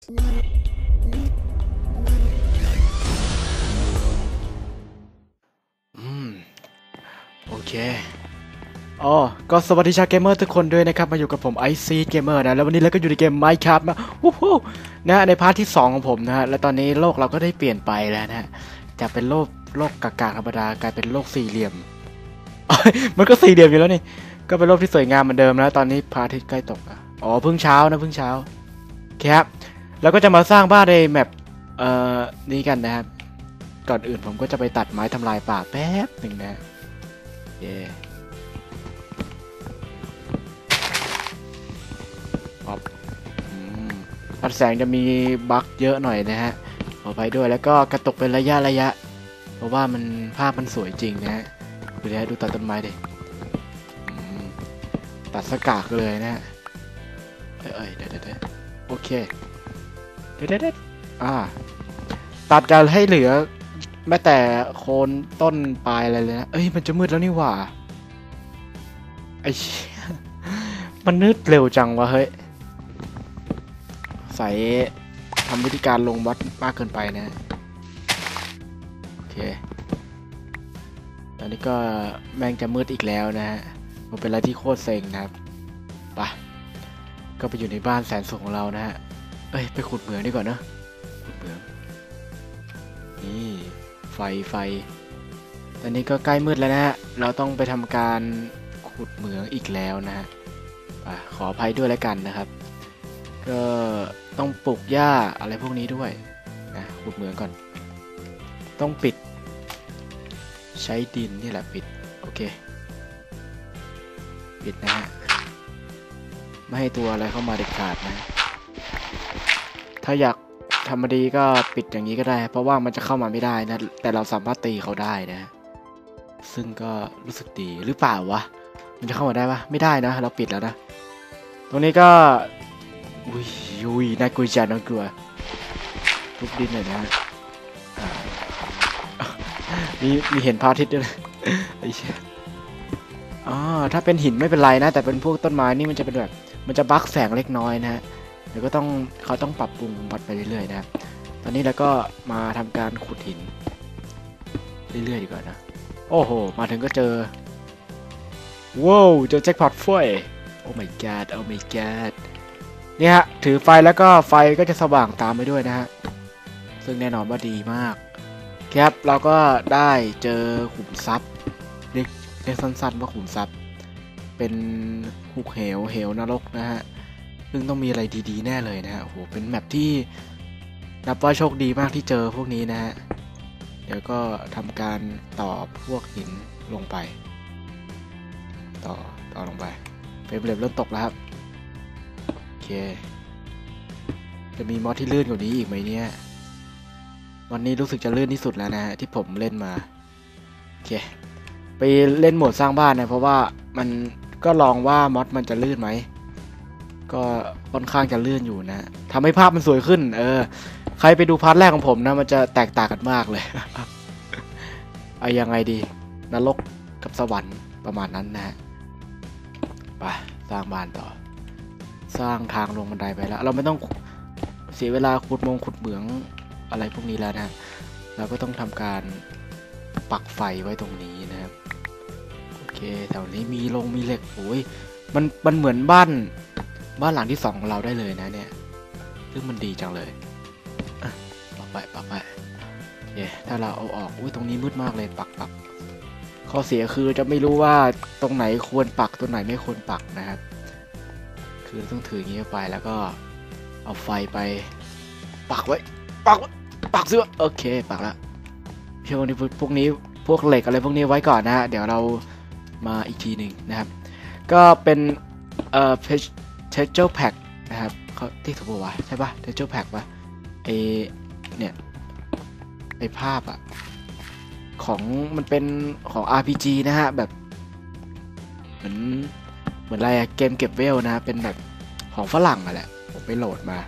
อืม โอเคอ๋อก็สวัสดีชาวเกมเมอร์ทุกคนด้วยนะครับ มาอยู่กับผมไอซีเกมเมอร์นะ แล้ววันนี้เราก็อยู่ในเกม Minecraft มาวู้ฮู้นะในพาร์ทที่ 2 ของผมนะฮะ และตอนนี้โลกเราก็ได้เปลี่ยนไปแล้วนะฮะจากเป็นโลกโลกกากๆธรรมดากลายเป็นโลกสี่เหลี่ยม มันก็สี่เหลี่ยมอยู่แล้วนี่ ก็เป็นโลกที่สวยงามเหมือนเดิมแล้วตอนนี้พระอาทิตย์ใกล้ตกอ๋อเพิ่งเช้านะเพิ่งเช้าโอเคครับ แล้วก็จะมาสร้างบ้านในแมปเอ่อนี้กันนะครับ ก่อนอื่นผมก็จะไปตัดไม้ทำลายป่าแป๊บหนึ่งนะเย่ป๊อปอืมอัดแสงจะมีบั๊กเยอะหน่อยนะฮะขอไปด้วยแล้วก็กระตุกเป็นระยะระยะ เพราะว่ามันภาพมันสวยจริงนะฮะดูดิฮะดูตัดต้นไม้ดิตัดสกากเลยนะฮะเอ้ยเอ้ยเดี๋ยวเดี๋ยวเดี๋ยวโอเค เดี๋ยวเดี๋ยวเดี๋ยวอ่า ตัดกันให้เหลือแม้แต่โคนต้นปลายอะไรเลยนะ เอ้ย มันจะมืดแล้วนี่หว่า ไอ้เชี่ยมันนืดเร็วจังวะเฮ้ย ใส่ทำวิธีการลงวัดมากเกินไปนะ โอเค ตอนนี้ก็แม่งจะมืดอีกแล้วนะฮะ มันเป็นอะไรที่โคตรเซ็งนะครับ ไป ก็ไปอยู่ในบ้านแสนสุขของเรานะฮะ เอ้ยไปขุดเหมืองดีกว่านะ ขุดเหมือง นี่ไฟไฟ ตอนนี้ก็ใกล้มืดแล้วนะฮะ เราต้องไปทำการขุดเหมืองอีกแล้วนะฮะขออภัยด้วยแล้วกันนะครับ ก็ต้องปลูกหญ้าอะไรพวกนี้ด้วยนะขุดเหมืองก่อน ต้องปิด ใช้ดินนี่แหละปิด โอเค ปิดนะฮะ ไม่ให้ตัวอะไรเข้ามาเด็ดขาดนะ ถ้าอยากทำมาดีก็ปิดอย่างนี้ก็ได้ เพราะว่ามันจะเข้ามาไม่ได้นะ แต่เราสามารถตีเขาได้นะ ซึ่งก็รู้สึกดีหรือเปล่าวะ มันจะเข้ามาได้ปะไม่ได้นะ เราปิดแล้วนะ ตรงนี้ก็ อุ้ยอุ้ยน่ากลัวจังน่ากลัวทุบดินหน่อยนะมีมีเห็นพระอาทิตย์ด้วยนะไอ้เชี่ยอ๋อถ้าเป็นหินไม่เป็นไรนะ แต่เป็นพวกต้นไม้นี่มันจะเป็นแบบ มันจะบั๊กแสงเล็กน้อยนะฮะ เดี๋ยวก็ต้องเขาต้องปรับปรุงบัดไปเรื่อยๆนะครับ ตอนนี้เราก็มาทำการขุดหิน เรื่อยๆดีกว่านะ โอ้โห มาถึงก็เจอ ว้าวเจอแจ็คพอตฟอยโอ้ my god โอ้ my god เนี่ยฮะ ถือไฟแล้วก็ไฟก็จะสว่างตามไปด้วยนะฮะ ซึ่งแน่นอนว่าดีมาก ครับเราก็ได้เจอขุมทรัพย์เรียกเรียกสั้นๆว่าขุมทรัพย์ เป็นหุกเหวเหวนรกนะฮะ ซึ่งต้องมีอะไรดีๆแน่เลยนะฮะโอ้โหเป็นแมปที่นับว่าโชคดีมากที่เจอพวกนี้นะฮะเดี๋ยวก็ทำการต่อพวกหินลงไป ต่อต่อลงไปเฟรมเรทเริ่มตกแล้วครับโอเค จะมีมอดที่ลื่นกว่านี้อีกไหมเนี่ยวันนี้รู้สึกจะลื่นที่สุดแล้วนะฮะที่ผมเล่นมาโอเคไปเล่นโหมดสร้างบ้านนะเพราะว่ามันก็ลองว่ามอดมันจะลื่นไหม ก็ค่อนข้างจะลื่นอยู่นะทำให้ภาพมันสวยขึ้น เออ ใครไปดูพาร์ทแรกของผมนะมันจะแตกต่างกันมากเลยเอายังไงดี นรกกับสวรรค์ประมาณนั้นนะฮะไปสร้างบ้านต่อ สร้างทางลงบันไดไปแล้ว เราไม่ต้องเสียเวลาขุดมงขุดเหมืองอะไรพวกนี้แล้วนะเราก็ต้องทำการปักไฟไว้ตรงนี้นะครับโอเคแถวนี้มีลงมีเหล็กโอ้ยมันมันเหมือนบ้าน บ้านหลังที่สองของเราได้เลยนะเนี่ยซึ่งมันดีจังเลยอะปักไปปักไปเย่ถ้าเราเอาออกอุ้ยตรงนี้มืดมากเลยปักปักข้อเสียคือจะไม่รู้ว่าตรงไหนควรปักตรงไหนไม่ควรปักนะครับ คือต้องถืออย่างนี้ไปแล้วก็เอาไฟไป ปักไว้ ปักปักเสื้อโอเค ปักแล้วเพียงนี้พวกนี้พวกเหล็กอะไรพวกนี้ไว้ก่อนนะฮะเดี๋ยวเรามาอีกทีหนึ่งนะครับ ก็เป็นเอ่อ texture pack นะครับเขาที่ถูกปะวะใช่ปะ texture pack ปะไอเนี่ยไอภาพอะของมันเป็นของ RPG นะฮะ แบบ เหมือนเหมือนอะไรอะเกมเก็บเวลนะ เป็นแบบของฝรั่งอะแหละ ผมไปโหลดมา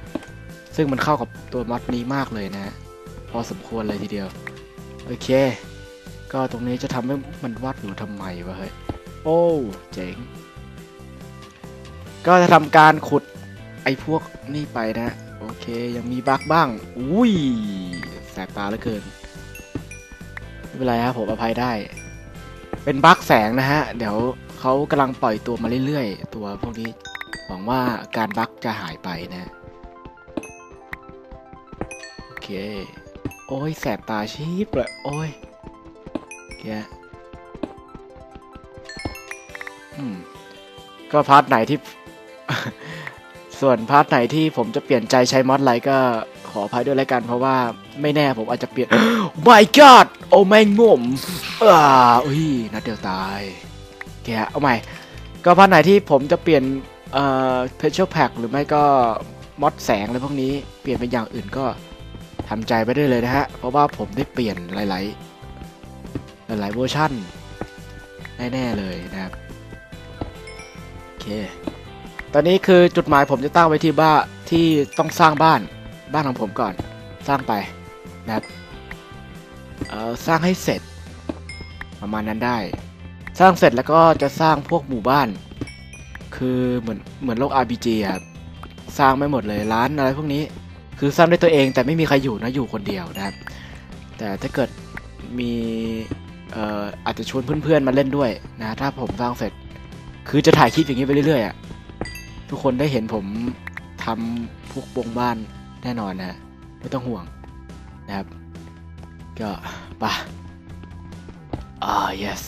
ซึ่งมันเข้ากับตัวมอดนี้มากเลยนะ พอสมควรเลยทีเดียว โอเค ก็ตรงนี้จะทำให้มันวาดหนูทำไมวะเฮ้ย โอ้ เจ๋ง ก็จะทำการขุดไอ้พวกนี่ไปนะโโอเคยังมีบั๊กบ้าง อุ้ย แสบตาเหลือเกิน ไม่เป็นไรครับผมอภัยได้ เป็นบั๊กแสงนะฮะ เดี๋ยวเขากำลังปล่อยตัวมาเรื่อยๆ ตัวพวกนี้ หวังว่าการบั๊กจะหายไปนะ โอเค โอ้ย แสบตาชีพเลย โอ้ยแกอืมก็พาร์ทไหนที่ ส่วนพาร์ทไหนที่ผมจะเปลี่ยนใจใช้มอดไลท์ก็ขออภัยด้วยแล้วกันเพราะว่าไม่แน่ผมอาจจะเปลี่ยน My God โอ้แม่งงมอ่าอุ้ยนัดเดียวตาย แกเอาใหม่ ก็พาร์ทไหนที่ผมจะเปลี่ยนเอ่อเพชชั่นแพ็กหรือไม่ก็มอดแสงอะไรพวกนี้เปลี่ยนเป็นอย่างอื่นก็ทำใจไปได้เลยนะฮะ เพราะว่าผมได้เปลี่ยนหลาย ๆหลายๆเวอร์ชั่นแน่ ๆ เลยนะครับ โอเค ตอนนี้คือจุดหมายผมจะตั้งไว้ที่บ้านที่ต้องสร้างบ้านบ้านของผมก่อน สร้างไปนะครับเอ่อสร้างให้เสร็จ ประมาณนั้นได้ สร้างเสร็จแล้วก็จะสร้างพวกหมู่บ้าน คือเหมือนเหมือนโลก RPG อะครับสร้างไม่หมดเลยร้านอะไรพวกนี้ คือสร้างด้วยตัวเองแต่ไม่มีใครอยู่นะอยู่คนเดียวนะครับ แต่ถ้าเกิดมีเอ่ออาจจะชวนเพื่อนๆมาเล่นด้วยนะถ้าผมสร้างเสร็จ คือจะถ่ายคลิปอย่างนี้ไปเรื่อยๆอะ ทุกคนได้เห็นผมทำพวกวงบ้านแน่นอนนะไม่ต้องห่วงนะครับ ก็ไปะอ่า yes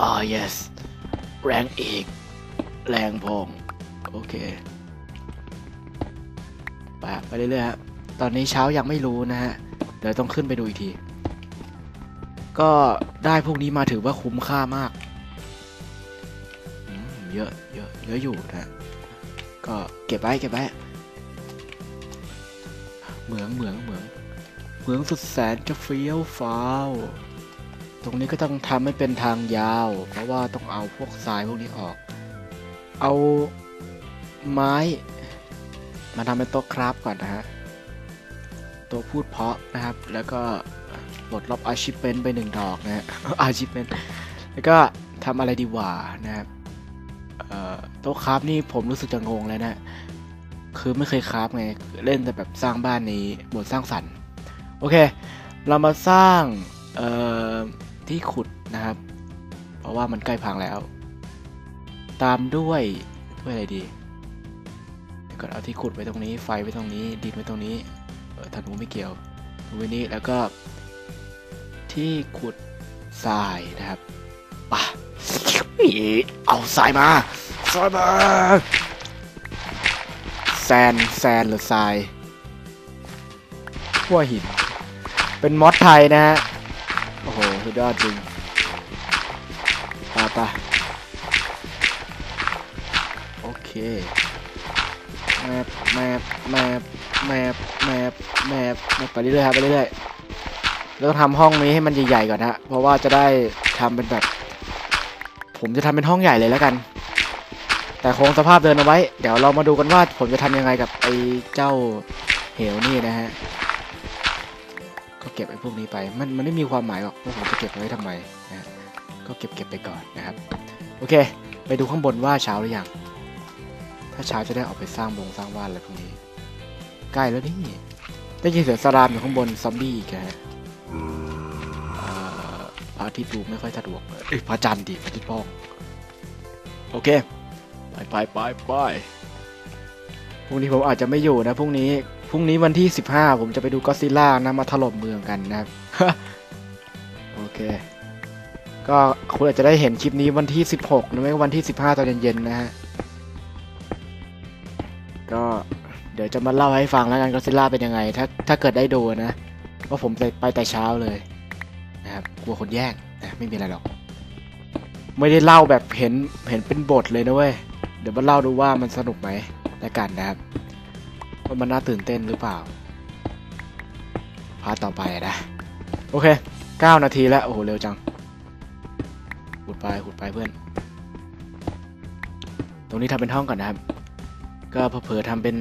อ่า yes แรงอีก แรงพองโอเคไปไปเรื่อยๆฮะตอนนี้เช้ายังไม่รู้นะฮะ เดี๋ยวต้องขึ้นไปดูอีกที ก็ได้พวกนี้มาถือว่าคุ้มค่ามาก เยอะเยอะเยอะอยู่นะ ก็เก็บไว้เก็บไว้เหมืองเหมืองเหมืองเหมืองสุดแสนจะเฟี้ยวฟ้าวตรงนี้ก็ต้องทำให้เป็นทางยาว เพราะว่าต้องเอาพวกทรายพวกนี้ออก เอาไม้ มาทำเป็นโต๊ะคราฟก่อนนะฮะต๊ะพูดเพาะนะครับ แล้วก็ปลดล็อกอาชิเ m นไปหนึ่งดอกนะฮะอาชิเ m นแล้วก็ทำอะไรดีกว่านะครับ โต๊ะคราฟนี่ผมรู้สึกจะงงแล้วนะ คือไม่เคยคราฟไง เล่นแต่แบบสร้างบ้านในบทสร้างสรรค์ โอเค เรามาสร้างที่ขุดนะครับ เพราะว่ามันใกล้พังแล้ว ตามด้วยด้วยอะไรดีก่อนเอาที่ขุดไว้ตรงนี้ ไฟไว้ตรงนี้ ดินไว้ตรงนี้ธนูไม่เกี่ยวธนูไว้นี้แล้วก็ที่ขุดทรายนะครับป่ะ เอาทรายมาทรายมาแซนแซนหรือทรายขั้วหิน เป็นมอดไทยนะฮะ โอ้โหสุดยอดจริงปไปโอเคแมปแมปแมปแมปแมปแมปไปเรื่อยๆครับไปเรื่อยๆแล้วต้องทำห้องนี้ให้มันใหญ่ๆก่อนฮะ เพราะว่าจะได้ทำเป็นแบบ ผมจะทำเป็นห้องใหญ่เลยแล้วกัน แต่คงสภาพเดินเอาไว้ เดี๋ยวเรามาดูกันว่าผมจะทำยังไงกับไอ้เจ้าเหวนี่นะฮะ ก็เก็บไอ้พวกนี้ไป มันมันไม่มีความหมายหรอกว่าผมจะเก็บไว้ทำไมนะก็เก็บเก็บไปก่อนนะครับ โอเค ไปดูข้างบนว่าเช้าหรือยัง ถ้าเช้าจะได้ออกไปสร้างบงสร้างบ้านอะไรพวกนี้ ใกล้แล้วนี่ ได้ยินเสียงสลามอยู่ข้างบนซอมบี้อีกฮะ ระอาทิตย์ดูไม่ค่อยสะดวกเอ้ยพระจันทร์ดิพระอาทิตย์ป้อง โอเค ไปไปไปไปพรุ่งนี้ผมอาจจะไม่อยู่นะพรุ่งนี้พรุ่งนี้วันที่ 15 ผมจะไปดูก็อดซิลล่านะมาถล่มเมืองกันนะครับ โอเค ก็คุณอาจจะได้เห็นคลิปนี้วันที่ 16 หรือไม่ก็วันที่ 15 ตอนเย็นๆนะฮะ ก็เดี๋ยวจะมาเล่าให้ฟังแล้วกันก็อดซิลล่าเป็นยังไง ถ้าถ้าเกิดได้ดูนะ ว่าผมไปไปแต่เช้าเลยนะครับ กลัวคนแย่งนะไม่มีอะไรหรอก ไม่ได้เล่าแบบเห็นเห็นเป็นบทเลยนะเว้ย เดี๋ยวมาเล่าดูว่ามันสนุกไหมแล้วกันนะครับว่ามันน่าตื่นเต้นหรือเปล่าพาต่อไปนะ โอเค 9 นาทีแล้ว โอ้โห เร็วจังขุดไปขุดไปเพื่อน ตรงนี้ทำเป็นห้องก่อนนะครับ ก็เผลอๆทำเป็น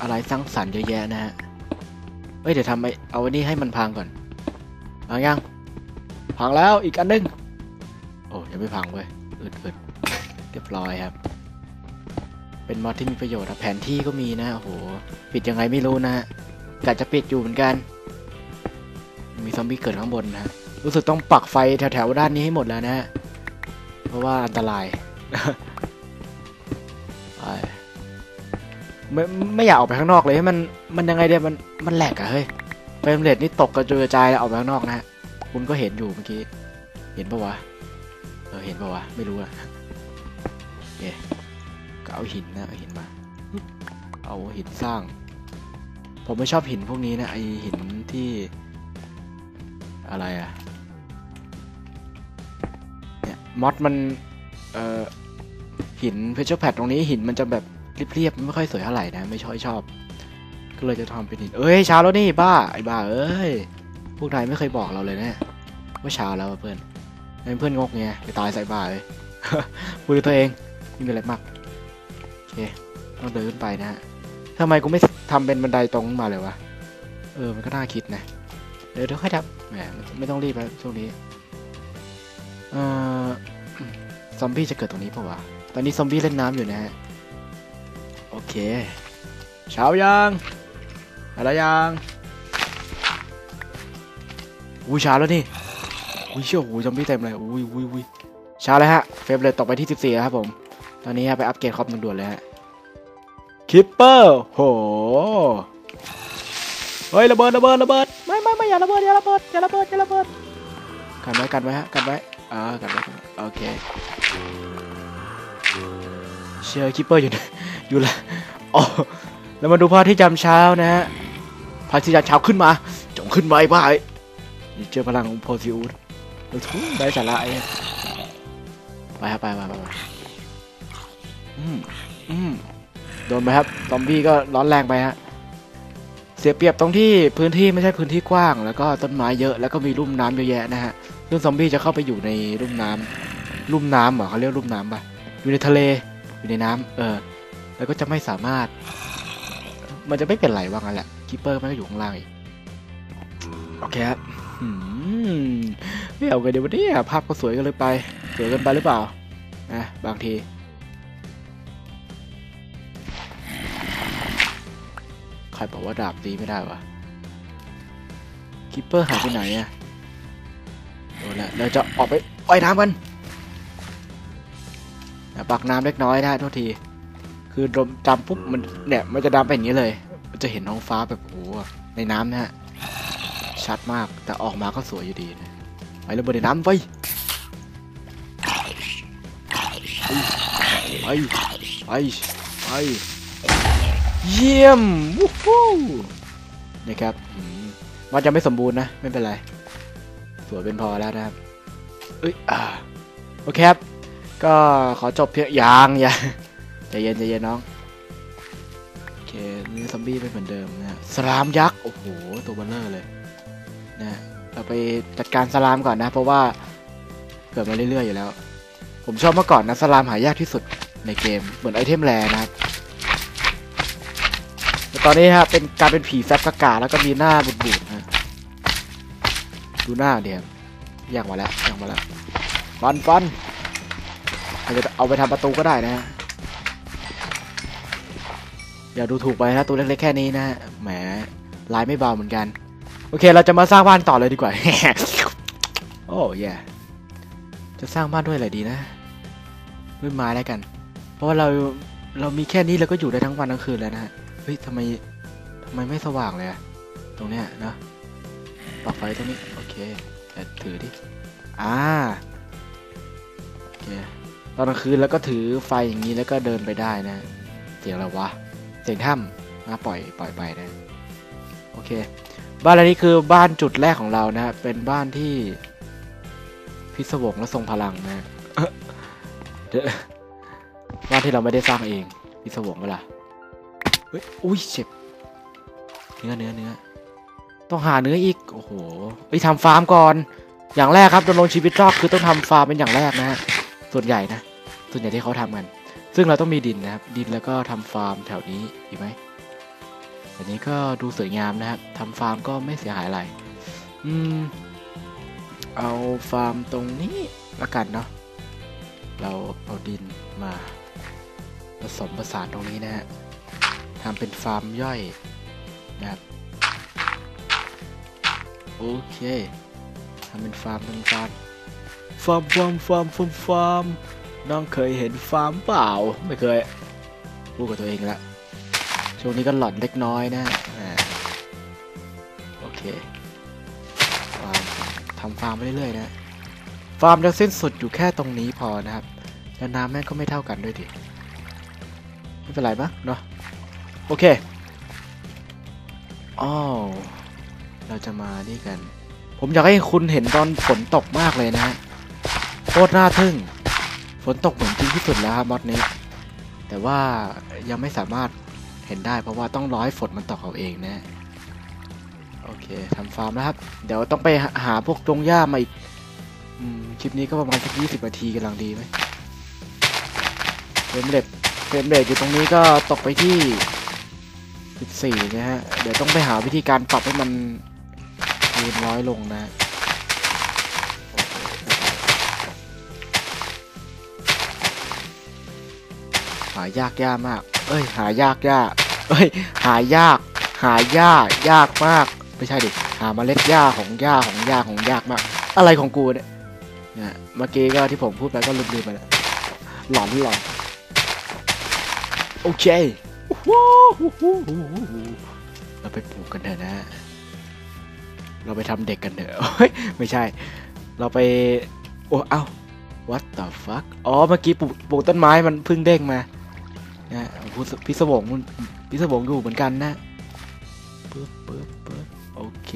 อะไรสร้างสรรค์เยอะแยะนะฮะเฮ้ย เดี๋ยวทำไปเอาอันนี้ให้มันพังก่อนพังยัง พังแล้วอีกอันหนึง โอ้ยังไม่พังเว้ยอึดอึดเรียบร้อยครับ เป็นมอดที่มีประโยชน์อะแผนที่ก็มีนะโอ้โหปิดยังไงไม่รู้นะกะจะปิดอยู่เหมือนกัน มีซอมบี้เกิดข้างบนนะรู้สึกต้องปักไฟแถวๆด้านนี้ให้หมดแล้วนะฮะเพราะว่าอันตรายไม่ไม่อยากออกไปข้างนอกเลยให้มันมันยังไงเดียมันมันแหลกอะเฮ้ยเฟรมเรทนี่ตกกระจุยกระจายแล้วออกไปข้างนอกนะฮะ คุณก็เห็นอยู่เมื่อกี้ เห็นปะวะ เออ เห็นปะวะ ไม่รู้อะโอเก็เอาหินนะเอาหินมา เอาหินสร้าง ผมไม่ชอบหินพวกนี้นะไอหินที่อะไรอะเนี่ยมอดมันเอ่อหินเพชรแพดตรงนี้หินมันจะแบบเรียบๆไม่ค่อยสวยเท่าไหร่นะ ไม่ชอบชอบ ก็เลยจะทำเป็นหิน เอ้ยช้าแล้วนี่บ้าไอ้บ้าเอ้ย พวกนายไม่เคยบอกเราเลยนะว่าเช้าแล้วเพื่อนเป็นเพื่อนงกไงไปตายใส่บ้าเลยพูดตัวเองไม่มีอะไรมากโอเคต้องเดินขึ้นไปนะฮะทำไมกูไม่ทำเป็นบันไดตรงขึ้นมาเลยวะเออมันก็น่าคิดนะเดี๋ยวเดี๋ยวค่อยทำแหมไม่ต้องรีบแล้วช่วงนี้เอ่อซอมบี้จะเกิดตรงนี้เปล่าวะตอนนี้ซอมบี้เล่นน้ำอยู่นะฮะโอเคเช้ายังอะไรยัง อุ้ยช้าแล้วนี่อุ้ยเชี่ยวโอ้ยซอมบี้เต็มเลยอุ้ยอุ้ยอุ้ยช้าแล้วฮะเฟรมเลยตกไปที่ 14แล้วครับผม ตอนนี้ฮะไปอัปเกรดคอมด่วนๆเลยฮะคิปเปอร์โหเฮ้ยระเบิดระเบิดระเบิดไม่ไม่ไม่อย่าระเบิดอย่าระเบิดอย่าระเบิดอย่าระเบิดกันไว้กันไว้ฮะกันไว้อ่ากันไว้โอเคเชื่อคิปเปอร์อยู่อยู่ละอ๋อแล้วมาดูพระอาที่จำเช้านะฮะพาที่จำเช้าขึ้นมาจงขึ้นมาไอ้บ้าไอ้นี่ เจอพลังของโพซิอุสโอ้โหได้สาระไอ้ไปครับไปไปไปไปอืมอืมโดนไปครับซอมบี้ก็ร้อนแรงไปฮะเสียเปรียบตรงที่พื้นที่ไม่ใช่พื้นที่กว้าง แล้วก็ต้นไม้เยอะแล้วก็มีลุ่มน้ำเยอะแยะนะฮะซึ่งซอมบี้จะเข้าไปอยู่ในลุ่มน้ำลุ่มน้ำเหรอเขาเรียกลุ่มน้ำปะอยู่ในทะเลอยู่ในน้ำเออ แล้วก็จะไม่สามารถ มันจะไม่เป็นไรว่างั้นแหละคิปเปอร์มันก็อยู่ข้างล่างอีกโอเคครับ ไม่เอาไปเดี๋ยววันนี้ภาพก็สวยกันเลยไป สวยกันไปหรือเปล่านะบางที ใครบอกว่าดาบตีไม่ได้วะคิปเปอร์หายไปไหนอะโดนละเราจะออกไปว่ายน้ำกันนะปักน้ำเล็กน้อยนะโทษที คือลมจำปุ๊บมันเนี่ยมันจะดำไปอย่างนี้เลย มันจะเห็นท้องฟ้าแบบโอ้โหในน้ำนะฮะ ชัดมาก แต่ออกมาก็สวยอยู่ดีนะไปเลยบนในน้ำไปไปไปไปเยี่ยมวู้ฮู้นะครับมันจะไม่สมบูรณ์นะ ไม่เป็นไร สวยเป็นพอแล้วนะครับเอ้ยอ่าโอเคครับ ก็ขอจบเพียงยางอย่าใจเย็นใจเย็นน้องโอเคนี่ซอมบี้ไม่เหมือนเดิมนะฮะสลามยักษ์ โอ้โห ตัวเบลเลอร์เลย นะเราไปจัดการสลามก่อนนะ เพราะว่าเกิดมาเรื่อย ๆ อยู่แล้ว ผมชอบเมื่อก่อนนะสลามหายากที่สุดในเกมเหมือนไอเทมแรนะครับแต่ตอนนี้ฮะเป็นการเป็นผีแฟบกากาแล้วก็มีหน้าบูดๆนะดูหน้าเดียวอยากมาแล้วอยากมาแล้วฟันฟันอาจจะเอาไปทำประตูก็ได้นะฮะอย่าดูถูกไปนะตัวเล็กๆแค่นี้นะแหมลายไม่เบาเหมือนกัน อเคเราจะมาสร้างบ้านต่อเลยดีกว่า โอ้ยจะสร้างบ้านด้วยอะไรดีนะด้วยไม้แล้วกัน เพราะว่าเราเรามีแค่นี้เราก็อยู่ได้ทั้งวันทั้งคืนแล้วนะฮะเฮ้ยทำไมทำไมไม่สว่างเลยอะตรงเนี้ยนะปลักไฟตรงนี้โอเคแต่ถือดิอ่าโอเคตอนกลางคืนแล้วก็ถือไฟอย่างนี้แล้วก็เดินไปได้นะ เสียงอะไรวะเสียงถ้ำนะปล่อยปล่อยไปนะโอเค บ้านหลังนี้คือบ้านจุดแรกของเรานะฮะเป็นบ้านที่พิศวงและทรงพลังนะบ้านที่เราไม่ได้สร้างเองพิศวงเวลาเฮ้ยอุ้ยเจ็บเนื้อเนื้อเนื้อต้องหาเนื้ออีกโอ้โหไปทำฟาร์มก่อน อย่างแรกครับดำรงชีวิตรอดคือต้องทำฟาร์มเป็นอย่างแรกนะฮะส่วนใหญ่นะส่วนใหญ่ที่เขาทำกัน ซึ่งเราต้องมีดินนะครับดินแล้วก็ทำฟาร์มแถวนี้ดีไหม อันนี้ก็ดูสวยงามนะครับทำฟาร์มก็ไม่เสียหายอะไร อืม เอาฟาร์มตรงนี้ละกันเนาะ เราเอาดินมาผสมผสานตรงนี้นะฮะทำเป็นฟาร์มย่อยนะครับ โอเคทำเป็นฟาร์มเป็นฟาร์มฟาร์มฟาร์มฟาร์มฟาร์มฟาร์มน้องเคยเห็นฟาร์มเปล่า ไม่เคย พูดกับตัวเองละ ช่วงนี้ก็หลอนเล็กน้อยนะโอเคฟาร์มทำฟาร์มไปเรื่อยๆนะฟาร์มจะสิ้นสุดอยู่แค่ตรงนี้พอนะครับ แล้วน้ำแม่งก็ไม่เท่ากันด้วยดิไม่เป็นไรมั้งเนาะโอเคอ้าวเราจะมานี่กัน ผมอยากให้คุณเห็นตอนฝนตกมากเลยนะฮะโคตรน่าทึ่ง ฝนตกเหมือนจริงที่สุดแล้วครับมอดนี้ แต่ว่ายังไม่สามารถ เห็นได้เพราะว่าต้องร้อให้ฝนมันตกเอาเองนะโอเคทำฟาร์มนะครับ เดี๋ยวต้องไปหาพวกตรงหญ้ามาอีกอคลิปนี้ก็ประมาณสักยี่สิบนาทีกำลังดีไหมเฟรมเรทเฟรมเรทอยู่ตรงนี้ก็ตกไปที่สิบสี่นะฮะ เดี๋ยวต้องไปหาวิธีการปรับให้มันยืนน้อยลงนะหายากยากมาก เอ้ย หายากยากเอ้ย หายาก หายากยากมาก ไม่ใช่ดิ หาเมล็ดหญ้าของหญ้าของหญ้าของยากมาก อะไรของกูเนี่ยนี่ยเมื่อกี้ก็ที่ผมพูดไปก็ลืมๆไปแล้วหลอนหลอนโอเคเราไปปลูกกันเถอะนะ เราไปทำเด็กกันเถอะเฮ้ยไม่ใช่ เราไป โอ้ เอ้า what the fuck อ๋อ เมื่อกี้ปลูกปลูกต้นไม้มันเพิ่งเด้งมา นะพี่สพี่สวงมันพี่สวงอยู่เหมือนกันนะปึ๊บปึ๊บปึ๊บโอเค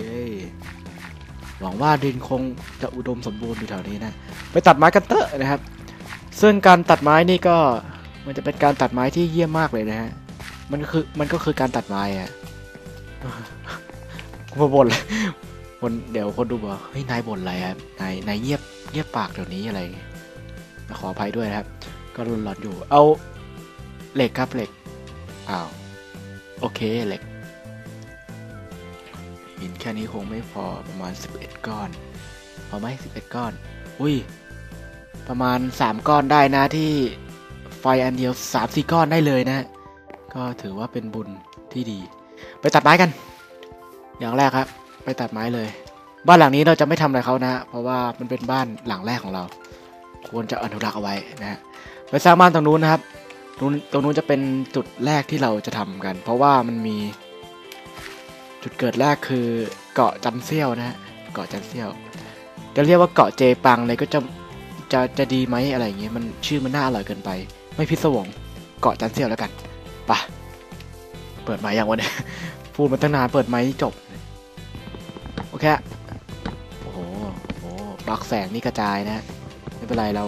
หวังว่าดินคงจะอุดมสมบูรณ์อยู่แถวนี้นะ ไปตัดไม้กันเตอะนะครับ ซึ่งการตัดไม้นี่ก็มันจะเป็นการตัดไม้ที่เยี่ยมมากเลยนะฮะ มันคือมันก็คือการตัดไม้อะมาบ่นเลยคนเดี๋ยวคนดูบอกเฮ้ยนายบ่นอะไรครับนายนายเงียบเงียบปากเดี๋ยวนี้อะไรขออภัยด้วยนะครับ ก็รุนหลอนอยู่ เอา เหล็กครับเหล็กอ้าวโอเคเหล็กหินแค่นี้คงไม่พอประมาณ 11 ก้อนพอไหม11 ก้อน อุ้ย ประมาณ 3 ก้อนได้นะที่ไฟอันเดียว 3-4 ก้อนได้เลยนะ ก็ถือว่าเป็นบุญที่ดี ไปตัดไม้กัน อย่างแรกครับ ไปตัดไม้เลย บ้านหลังนี้เราจะไม่ทำอะไรเขานะ เพราะว่ามันเป็นบ้านหลังแรกของเรา ควรจะอนุรักษ์เอาไว้นะฮะไปสร้างบ้านตรงนู้นนะครับ ตรงตรงนู้นจะเป็นจุดแรกที่เราจะทำกัน เพราะว่ามันมี จุดเกิดแรกคือเกาะจันเซียวนะฮะเกาะจันเซียวจะเรียกว่าเกาะเจปังเลยก็จะจะจะดีไหมอะไรอย่างเงี้ยมันชื่อมันน่าอร่อยเกินไป ไม่พิศวงเกาะจันเซียวแล้วกันปะเปิดไม้ยังวะเนี่ยพูดมาตั้งนานเปิดไม้จบโอเคโอ้โหโอ้โหบักแสงนี่กระจายนะฮะไม่เป็นไรเรา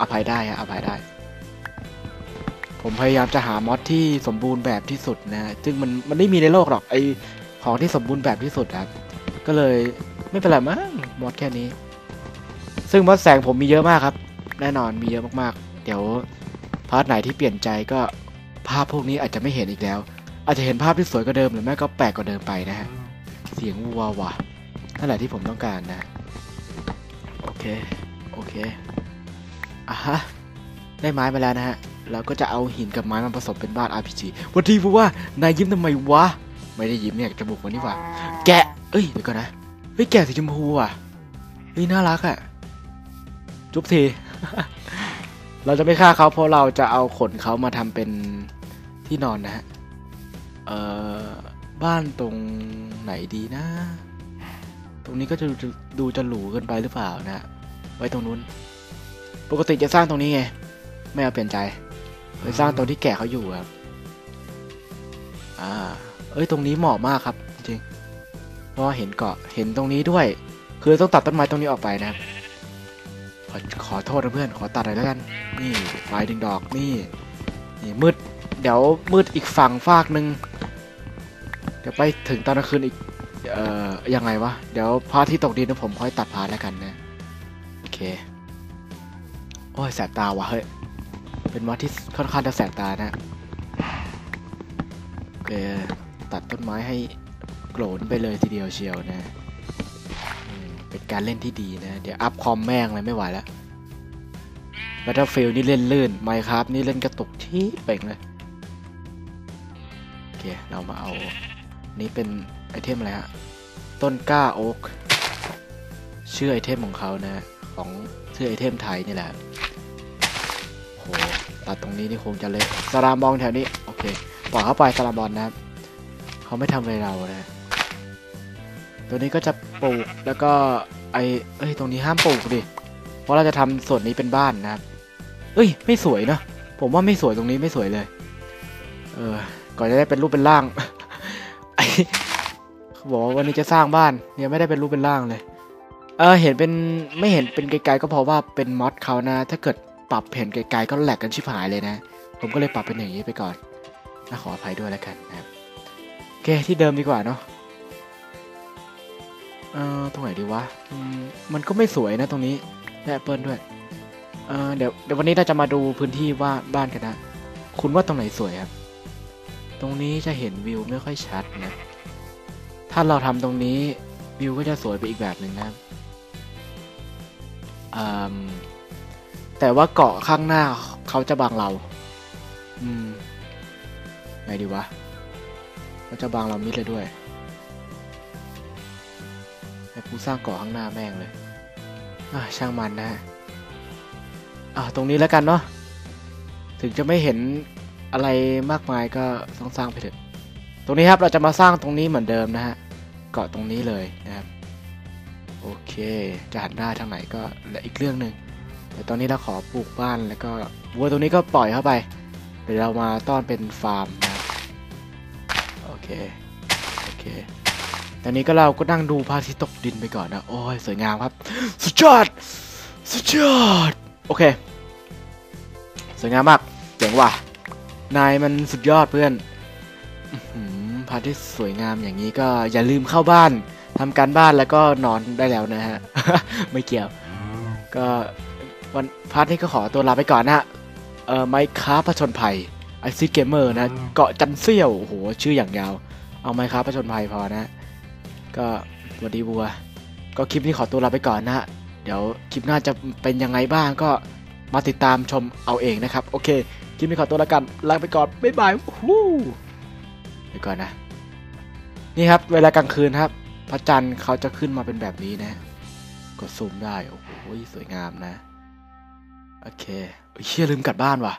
อภัยได้ฮะอภัยได้ ผมพยายามจะหามอดที่สมบูรณ์แบบที่สุดนะซึ่งมันมันไม่มีในโลกหรอกไอของที่สมบูรณ์แบบที่สุดครับ ก็เลยไม่เป็นไรมั้งมอดแค่นี้ ซึ่งมอดแสงผมมีเยอะมากครับ แน่นอนมีเยอะมากๆ เดี๋ยวพาร์ทไหนที่เปลี่ยนใจก็ภาพพวกนี้อาจจะไม่เห็นอีกแล้ว อาจจะเห็นภาพที่สวยกว่าเดิมหรือไม่ก็แปลกกว่าเดิมไปนะฮะเสียงวัวว่ะนั่นแหละที่ผมต้องการนะ โอเค โอเคอะฮะ ได้ไม้มาแล้วนะฮะ เราก็จะเอาหินกับไม้มาผสมเป็นบ้าน RPG วันทีพูดว่านายยิ้มทำไมวะ ไม่ได้ยิ้มเนี่ยจมูกมันนี่หว่า แกะ เอ้ยเดี๋ยวก่อนนะ เฮ้ยแกะสีชมพูอะ เฮ้ยน่ารักอะ จุ๊บที เราจะไม่ฆ่าเขาเพราะเราจะเอาขนเขามาทำเป็นที่นอนนะฮะ เอ่อ บ้านตรงไหนดีนะ ตรงนี้ก็จะดูดูจะหรูเกินไปหรือเปล่านะ ไว้ตรงนู้น ปกติจะสร้างตรงนี้ไง ไม่เอาเปลี่ยนใจ ไปสร้างตรงที่แก่เขาอยู่ครับ อ่า เอ้ยตรงนี้เหมาะมากครับ จริงเพราะเห็นเกาะเห็นตรงนี้ด้วย คือต้องตัดต้นไม้ตรงนี้ออกไปนะครับขอขอโทษนะเพื่อนขอตัดหน่อยแล้วกัน นี่ไฟดึงดอกนี่นี่มืด เดี๋ยวมืดอีกฝั่งฟากหนึ่งเดี๋ยวไปถึงตอนกลางคืนอีก เอ่อยังไงวะ เดี๋ยวพาที่ตกดินนะผมค่อยตัดพาแล้วกันนะ โอเค โอ้ยแสบตาว่ะเฮ้ย เป็นมอสที่ค่อนข้างจะแสบตานะโอเคตัดต้นไม้ให้โกรนไปเลยทีเดียวเชียวนะเป็นการเล่นที่ดีนะ เดี๋ยวอัพคอมแม่งเลยไม่ไหวแล้ว Battlefield นี่เล่นลื่น Minecraft นี่เล่นกระตุกที่เป่งเลยโอเคเรามาเอานี่เป็นไอเทมอะไรฮะต้นกล้าโอ๊กชื่อไอเทมของเขานะ ของชื่อไอเทมไทยนี่แหละโห ตัดตรงนี้นี่คงจะเละสลามบองแถวนี้ โอเคปล่อยเข้าไปสลามบอลนะครับเขาไม่ทำอะไรเรานะตัวนี้ก็จะปลูกแล้วก็ไอเอ้ยตรงนี้ห้ามปลูกดิเพราะเราจะทำส่วนนี้เป็นบ้านนะครับ เอ้ย ไม่สวยเนอะผมว่าไม่สวยตรงนี้ไม่สวยเลย เออก่อนจะได้เป็นรูปเป็นร่างไอเขาบอกว่าวันนี้จะสร้างบ้านยังไม่ได้เป็นรูปเป็นร่างเลย เออเห็นเป็นไม่เห็นเป็นไกลๆก็เพราะว่าเป็นมอดเขานะ ถ้าเกิด ปรับเห็นไกลๆก็แหลกกันชิบหายเลยนะ ผมก็เลยปรับเป็นอย่างนี้ไปก่อนน่าขออภัยด้วยแล้วกันนะครับโอเคที่เดิมดีกว่าเนาะเอ่อตรงไหนดีวะมันก็ไม่สวยนะตรงนี้และแอปเปิลด้วยเอ่อเดี๋ยวเดี๋ยววันนี้เราจะมาดูพื้นที่ว่าบ้านกันนะ คุณว่าตรงไหนสวยครับ ตรงนี้จะเห็นวิวไม่ค่อยชัดนะ ถ้าเราทำตรงนี้วิวก็จะสวยไปอีกแบบหนึ่งนะครับอืม แต่ว่าเกาะข้างหน้าเขาจะบังเรา อืม ไงดีวะเขาจะบังเรามิดเลยด้วยให้กูสร้างเกาะข้างหน้าแม่งเลยอะช่างมันนะฮะอะตรงนี้แล้วกันเนาะ ถึงจะไม่เห็นอะไรมากมายก็ต้องสร้างไปเถอะ ตรงนี้ครับเราจะมาสร้างตรงนี้เหมือนเดิมนะฮะ เกาะตรงนี้เลยนะครับ โอเค จะหันหน้าทางไหนก็อีกเรื่องหนึ่ง แต่ตอนนี้เราขอปลูกบ้านแล้วก็วัวตรงนี้ก็ปล่อยเข้าไป เดี๋ยวเรามาต้อนเป็นฟาร์มนะโอเคโอเคตอนนี้ก็เราก็นั่งดูพระอาทิตย์ตกดินไปก่อนนะโอ้ยสวยงามครับ สุดยอดสุดยอดโอเคสวยงามมากเจ๋งว่ะนายมันสุดยอดเพื่อนพระอาทิตย์สวยงามอย่างนี้ก็อย่าลืมเข้าบ้านทำการบ้านแล้วก็นอนได้แล้วนะฮะ ไม่เกี่ยว ก็ วันพาร์ทนี้ก็ขอตัวลาไปก่อนนะฮะเอ่อไมค์ค้าผชนภัยไอซีเกมเมอร์นะเกาะจันเซี่ยวโอ้โหชื่ออย่างยาว เอาไมค์ค้าผชนภัยพอนะก็สวัสดีบัว ก็คลิปนี้ขอตัวลาไปก่อนนะฮะเดี๋ยวคลิปหน้าจะเป็นยังไงบ้างก็มาติดตามชมเอาเองนะครับ โอเคคลิปนี้ขอตัวละกันลาไปก่อนบ๊ายบายฮู้ไปก่อนนะ นี่ครับ เวลากลางคืนครับ พระจันทร์เขาจะขึ้นมาเป็นแบบนี้นะ กดซูมได้ โอ้โหสวยงามนะ โอเคเฮ้ยเชี่ยลืมกลับบ้านว่ะ